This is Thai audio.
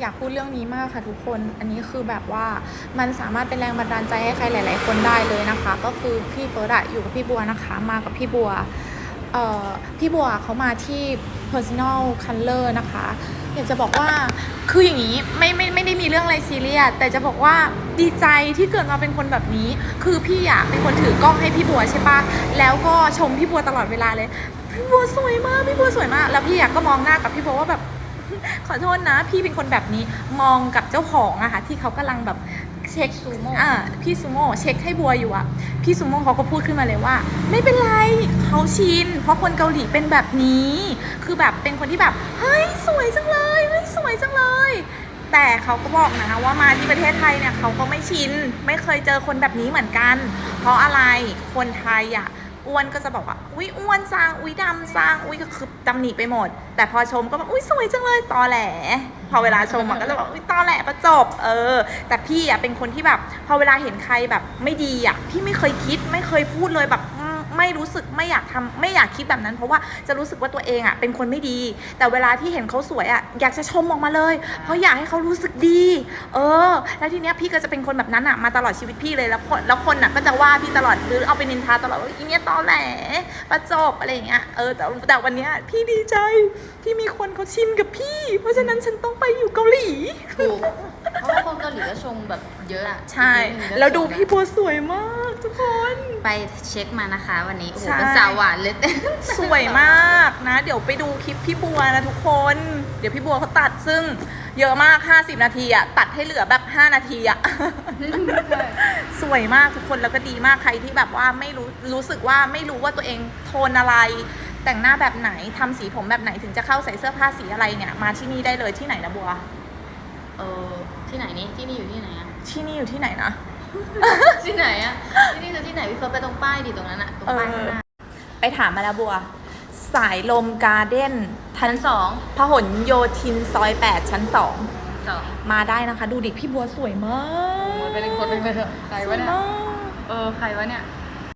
อยากพูดเรื่องนี้มากค่ะทุกคน อันนี้คือแบบว่ามันสามารถเป็นแรงบันดาลใจให้ใครหลาย ๆ คนได้เลยนะคะ ก็คือพี่เฟิร์สอะอยู่กับพี่บัวนะคะ มากับพี่บัวเออพี่บัวเขามาที่ personal color นะคะ อยากจะบอกว่าคืออย่างนี้ไม่ไม่ไม่ได้มีเรื่องอะไรซีเรียสแต่จะบอกว่าดีใจที่เกิดมาเป็นคนแบบนี้ คือพี่อะเป็นคนถือกล้องให้พี่บัวใช่ปะแล้วก็ชมพี่บัวตลอดเวลาเลย พี่บัวสวยมากพี่บัวสวยมาก แล้วพี่อะก็มองหน้ากับพี่บัวว่าแบบ ขอโทษนะ พี่เป็นคนแบบนี้มองกับเจ้าของอะค่ะที่เขากำลังแบบเช็คซูโม่อ่าพี่ซูโม่เช็คให้บัวอยู่อะพี่ซูโม่เขาก็พูดขึ้นมาเลยว่า ไม่เป็นไรเขาชิน เพราะคนเกาหลีเป็นแบบนี้ คือแบบเป็นคนที่แบบเฮ้ยสวยจังเลยเฮ้ยสวยจังเลย แต่เขาก็บอกนะว่ามาที่ประเทศไทยเนี่ยเขาก็ไม่ชิน ไม่เคยเจอคนแบบนี้เหมือนกัน เพราะอะไรคนไทยอะ อ้วนก็จะบอกว่า อุ้ยอ้วนจังอุ้ยดำจังอุ้ยก็คือตำหนิไปหมด แต่พอชมก็แบบอุ้ยสวยจังเลยตอแหล พอเวลาชมอะก็จะบอกอุ้ยตอแหลประจบ เออ แต่พี่อะเป็นคนที่แบบ พอเวลาเห็นใครแบบไม่ดีอะพี่ไม่เคยคิดไม่เคยพูดเลยแบบ ไม่รู้สึกไม่อยากทำไม่อยากคิดแบบนั้น เพราะว่าจะรู้สึกว่าตัวเองอะเป็นคนไม่ดี แต่เวลาที่เห็นเขาสวยอะอยากจะชมออกมาเลย เพราะอยากให้เขารู้สึกดี เออ แล้วทีเนี้ยพี่ก็จะเป็นคนแบบนั้นอะมาตลอดชีวิตพี่เลยแล้วคนแล้วคนอะก็จะว่าพี่ตลอดหรือเอาไปนินทาตลอดว่าอีเนี้ยตอแหลประจบอะไรอย่างเงี้ยเออแต่แต่วันเนี้ยพี่ดีใจที่มีคนเขาชินกับพี่ เพราะฉะนั้นฉันต้องไปอยู่เกาหลีถูกเพราะว่าคนเกาหลีก็ชงแบบเยอะอะใช่ อีกนินึงก็แล้วดูชงพี่บัวสวยมากทุกคน ไปเช็คมานะคะ วันนี้ โอ้โห ใช่ เป็นสาวหวานเลย สวยมากนะ เดี๋ยวไปดูคลิปพี่บัวนะทุกคน เดี๋ยวพี่บัวเขาตัดซึ่งเยอะมาก 50 นาทีอะตัดให้เหลือแบบ 5 นาทีอะสวยมากทุกคนแล้วก็ดีมากใครที่แบบว่าไม่รู้รู้สึกว่าไม่รู้ว่าตัวเองโทนอะไร แต่งหน้าแบบไหนทำสีผมแบบไหนถึงจะเข้าใส่เสื้อผ้าสีอะไรเนี่ย มาที่นี่ได้เลยที่ไหนนะบัว เออที่ไหนนี่ที่นี่อยู่ที่ไหนอะที่นี่อยู่ที่ไหนนะ ที่ไหนอะที่นี่คือที่ไหนพี่เฟิร์สไปตรงป้ายดิตรงนั้นอะตรงป้ายข้างหน้าไปถามมาแล้วบัว สายลมการ์เด้นชั้นสองพหลโยธินซอย8ชั้น2สองมาได้นะคะ ดูดิพี่บัวสวยมากมันเป็นอีกคนหนึงเลยเหรอใครสววะยเนี่ยมากเออใครวะเนี่ย